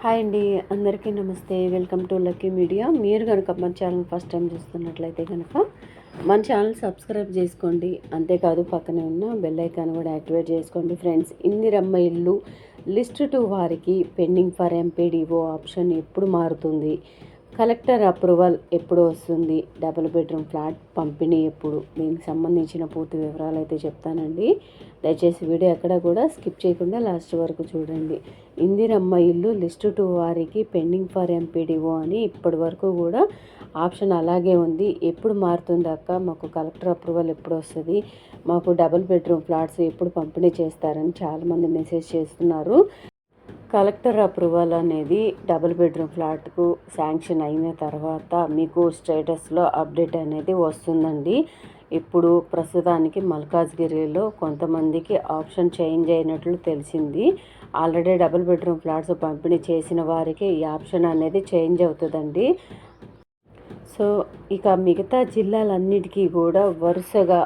Hi అండి అందరికీ నమస్తే. Welcome to lucky media. మీరు కనుక మన ఛానల్ ఫస్ట్ టైం చూస్తున్నట్లయితే కనుక మన ఛానల్ సబ్స్క్రైబ్ చేసుకోండి. అంతేకాదు పక్కనే ఉన్న బెల్ ఐకాన్ కూడా యాక్టివేట్ చేసుకోండి ఫ్రెండ్స్. ఇందిరమ్మ ఇల్లు లిస్ట్ టు వారికి పెండింగ్ ఫర్ ఎంపీడీఓ ఆప్షన్ ఎప్పుడు మారుతుంది? కలెక్టర్ అప్రూవల్ ఎప్పుడు వస్తుంది? డబుల్ బెడ్రూమ్ ఫ్లాట్ పంపిణీ ఎప్పుడు? దీనికి సంబంధించిన పూర్తి వివరాలు అయితే చెప్తానండి. దయచేసి వీడియో ఎక్కడ కూడా స్కిప్ చేయకుండా లాస్ట్ వరకు చూడండి. ఇందిరమ్మ ఇల్లు లిస్టు టూ వారికి పెండింగ్ ఫర్ ఎంపీడీఓ అని ఇప్పటి వరకు కూడా ఆప్షన్ అలాగే ఉంది. ఎప్పుడు మారుతుంది అక్క? మాకు కలెక్టర్ అప్రూవల్ ఎప్పుడు వస్తుంది? మాకు డబుల్ బెడ్రూమ్ ఫ్లాట్స్ ఎప్పుడు పంపిణీ చేస్తారని చాలామంది మెసేజ్ చేస్తున్నారు. కలెక్టర్ అప్రూవల్ అనేది డబుల్ బెడ్రూమ్ ఫ్లాట్కు శాంక్షన్ అయిన తర్వాత మీకు స్టేటస్లో అప్డేట్ అనేది వస్తుందండి. ఇప్పుడు ప్రస్తుతానికి మల్కాజ్గిరిలో కొంతమందికి ఆప్షన్ చేంజ్ అయినట్లు తెలిసింది. ఆల్రెడీ డబుల్ బెడ్రూమ్ ఫ్లాట్స్ పంపిణీ చేసిన వారికి ఈ ఆప్షన్ అనేది చేంజ్ అవుతుందండి. సో ఇక మిగతా జిల్లాలన్నిటికీ కూడా వరుసగా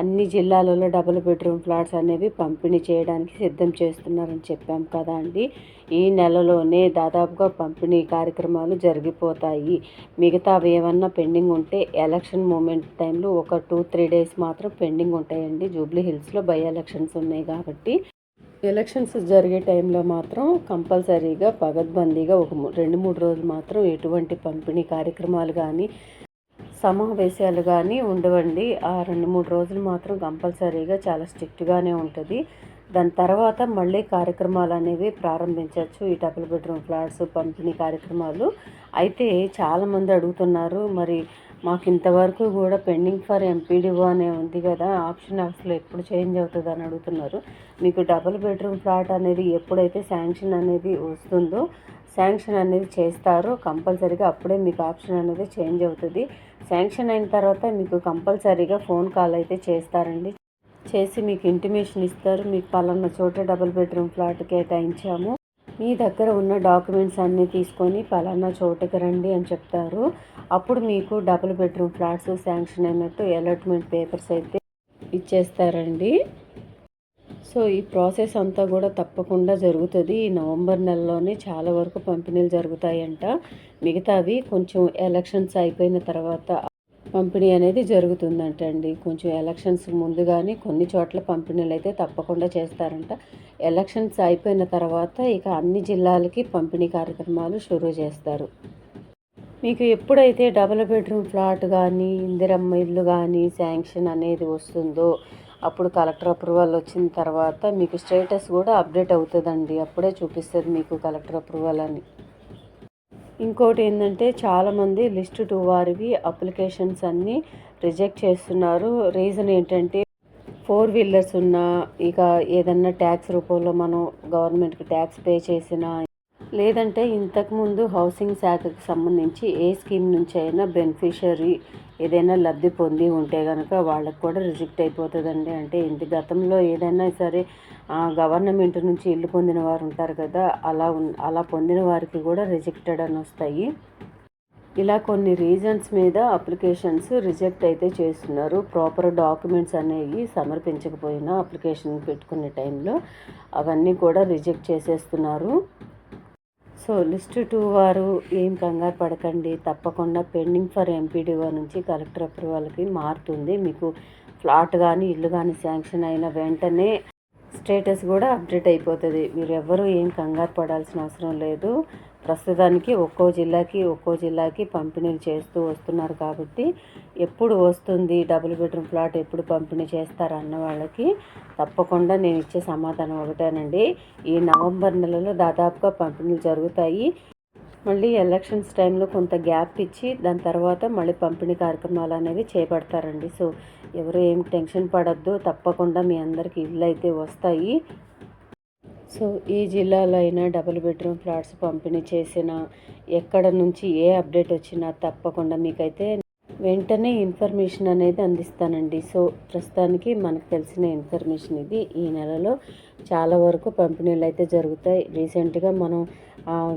అన్ని జిల్లాలలో డబుల్ బెడ్రూమ్ ఫ్లాట్స్ అనేవి పంపిణీ చేయడానికి సిద్ధం చేస్తున్నారని చెప్పాం కదా అండి. ఈ నెలలోనే దాదాపుగా పంపిణీ కార్యక్రమాలు జరిగిపోతాయి. మిగతావి ఏమన్నా పెండింగ్ ఉంటే ఎలక్షన్ మూమెంట్ టైంలో ఒక టూ త్రీ డేస్ మాత్రం పెండింగ్ ఉంటాయండి. జూబ్లీ హిల్స్లో బై ఎలక్షన్స్ ఉన్నాయి కాబట్టి. ఎలక్షన్స్ జరిగే టైంలో మాత్రం కంపల్సరీగా పగద్బందీగా ఒక రెండు మూడు రోజులు మాత్రం ఎటువంటి పంపిణీ కార్యక్రమాలు కానీ సమావేశాలు కానీ ఉండవండి. ఆ రెండు మూడు రోజులు మాత్రం కంపల్సరీగా చాలా స్ట్రిక్ట్గానే ఉంటుంది. దాని తర్వాత మళ్ళీ కార్యక్రమాలు అనేవి ప్రారంభించవచ్చు ఈ డబుల్ బెడ్రూమ్ ఫ్లాట్స్ పంపిణీ కార్యక్రమాలు. అయితే చాలామంది అడుగుతున్నారు మరి మాకు ఇంతవరకు కూడా పెండింగ్ ఫర్ ఎంపీడీఓ అనే ఉంది కదా ఆప్షన్ అసలు ఎప్పుడు చేంజ్ అవుతుంది అని అడుగుతున్నారు. మీకు డబుల్ బెడ్రూమ్ ఫ్లాట్ అనేది ఎప్పుడైతే శాంక్షన్ అనేది వస్తుందో శాంక్షన్ అనేది చేస్తారు కంపల్సరీగా. అప్పుడే మీకు ఆప్షన్ అనేది చేంజ్ అవుతుంది. శాంక్షన్ అయిన తర్వాత మీకు కంపల్సరీగా ఫోన్ కాల్ అయితే చేస్తారండి. చేసి మీకు ఇంటిమేషన్ ఇస్తారు. మీకు పలానా చోట డబుల్ బెడ్రూమ్ ఫ్లాట్ కేటాయించాము. మీ దగ్గర ఉన్న డాక్యుమెంట్స్ అన్నీ తీసుకొని పలానా చోటుకి రండి అని చెప్తారు. అప్పుడు మీకు డబుల్ బెడ్రూమ్ ఫ్లాట్స్ శాంక్షన్ అయినట్టు అలాట్మెంట్ పేపర్స్ అయితే ఇచ్చేస్తారండి. సో ఈ ప్రాసెస్ అంతా కూడా తప్పకుండా జరుగుతుంది. ఈ నవంబర్ నెలలోనే చాలా వరకు పంపిణీలు జరుగుతాయంట. మిగతావి కొంచెం ఎలక్షన్స్ అయిపోయిన తర్వాత పంపిణీ అనేది జరుగుతుందంట అండి కొంచెం ఎలక్షన్స్ ముందుగానే కొన్ని చోట్ల పంపిణీలు అయితే తప్పకుండా చేస్తారంట. ఎలక్షన్స్ అయిపోయిన తర్వాత ఇక అన్ని జిల్లాలకి పంపిణీ కార్యక్రమాలు షురూ చేస్తారు. మీకు ఎప్పుడైతే డబుల్ బెడ్రూమ్ ఫ్లాట్ కానీ ఇందిరమ్మ ఇల్లు కానీ శాంక్షన్ అనేది వస్తుందో అప్పుడు కలెక్టర్ అప్రూవల్ వచ్చిన తర్వాత మీకు స్టేటస్ కూడా అప్డేట్ అవుతుందండి. అప్పుడే చూపిస్తుంది మీకు కలెక్టర్ అప్రూవల్ అని. ఇంకోటి ఏంటంటే చాలామంది లిస్ట్ టూ వారివి అప్లికేషన్స్ అన్నీ రిజెక్ట్ చేస్తున్నారు. రీజన్ ఏంటంటే ఫోర్ వీలర్స్ ఉన్నా ఇక ఏదన్నా ట్యాక్స్ రూపంలో మనం గవర్నమెంట్కి ట్యాక్స్ పే చేసినా లేదంటే ఇంతకుముందు హౌసింగ్ శాఖకు సంబంధించి ఏ స్కీమ్ నుంచి అయినా బెనిఫిషరీ ఏదైనా లబ్ధి పొంది ఉంటే కనుక వాళ్ళకి కూడా రిజెక్ట్ అయిపోతుందండి. అంటే ఇంటి గతంలో ఏదైనా సరే గవర్నమెంట్ నుంచి ఇల్లు పొందిన వారు ఉంటారు కదా అలా అలా పొందిన వారికి కూడా రిజెక్టెడ్ అని వస్తాయి. ఇలా కొన్ని రీజన్స్ మీద అప్లికేషన్స్ రిజెక్ట్ అయితే చేస్తున్నారు. ప్రాపర్ డాక్యుమెంట్స్ అనేవి సమర్పించకపోయినా అప్లికేషన్ పెట్టుకునే టైంలో అవన్నీ కూడా రిజెక్ట్ చేసేస్తున్నారు. సో లిస్ట్ టూ వారు ఏం కంగారు పడకండి తప్పకుండా పెండింగ్ ఫర్ ఎంపీడీఓ నుంచి కలెక్టర్ అప్రూవల్కి మారుతుంది. మీకు ఫ్లాట్ కానీ ఇల్లు కానీ శాంక్షన్ అయిన వెంటనే స్టేటస్ కూడా అప్డేట్ అయిపోతుంది. మీరు ఎవ్వరూ ఏం కంగారు పడాల్సిన అవసరం లేదు. ప్రస్తుతానికి ఒక్కో జిల్లాకి ఒక్కో జిల్లాకి పంపిణీలు చేస్తూ వస్తున్నారు కాబట్టి ఎప్పుడు వస్తుంది డబుల్ బెడ్రూమ్ ఫ్లాట్ ఎప్పుడు పంపిణీ చేస్తారు అన్న వాళ్ళకి తప్పకుండా నేను ఇచ్చే సమాధానం ఒకటేనండి. ఈ నవంబర్ నెలలో దాదాపుగా పంపిణీలు జరుగుతాయి. మళ్ళీ ఎలక్షన్స్ టైంలో కొంత గ్యాప్ ఇచ్చి దాని తర్వాత మళ్ళీ పంపిణీ కార్యక్రమాలు అనేవి చేపడతారండి. సో ఎవరు ఏం టెన్షన్ పడద్దు. తప్పకుండా మీ అందరికీ ఇల్లు అయితే వస్తాయి. సో ఈ జిల్లాలో అయినా డబుల్ బెడ్రూమ్ ఫ్లాట్స్ పంపిణీ చేసిన ఎక్కడ నుంచి ఏ అప్డేట్ వచ్చినా తప్పకుండా మీకైతే వెంటనే ఇన్ఫర్మేషన్ అనేది అందిస్తానండి. సో ప్రస్తుతానికి మనకు తెలిసిన ఇన్ఫర్మేషన్ ఇది. ఈ నెలలో చాలా వరకు పంపిణీలు అయితే జరుగుతాయి. రీసెంట్గా మనం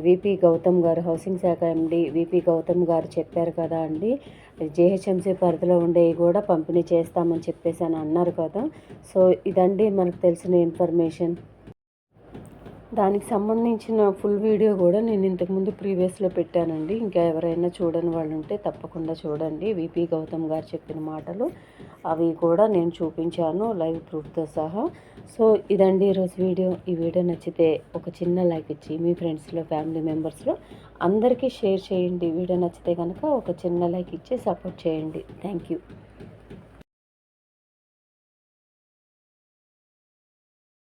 విపి గౌతమ్ గారు హౌసింగ్ శాఖ ఎండి విపి గౌతమ్ గారు చెప్పారు కదా అండి. జేహెచ్ఎంసీ పరిధిలో ఉండేవి కూడా పంపిణీ చేస్తామని చెప్పేసి అని అన్నారు కదా. సో ఇదండి మనకు తెలిసిన ఇన్ఫర్మేషన్. దానికి సంబంధించిన ఫుల్ వీడియో కూడా నేను ఇంతకుముందు ప్రీవియస్లో పెట్టానండి. ఇంకా ఎవరైనా చూడని వాళ్ళు ఉంటే తప్పకుండా చూడండి. విపి గౌతమ్ గారు చెప్పిన మాటలు. అవి కూడా నేను చూపించాను లైవ్ ప్రూఫ్తో సహా. సో ఇదండి ఈరోజు వీడియో. ఈ వీడియో నచ్చితే ఒక చిన్న లైక్ ఇచ్చి మీ ఫ్రెండ్స్లో ఫ్యామిలీ మెంబర్స్లో అందరికీ షేర్ చేయండి. వీడియో నచ్చితే కనుక ఒక చిన్న లైక్ ఇచ్చి సపోర్ట్ చేయండి. Thank you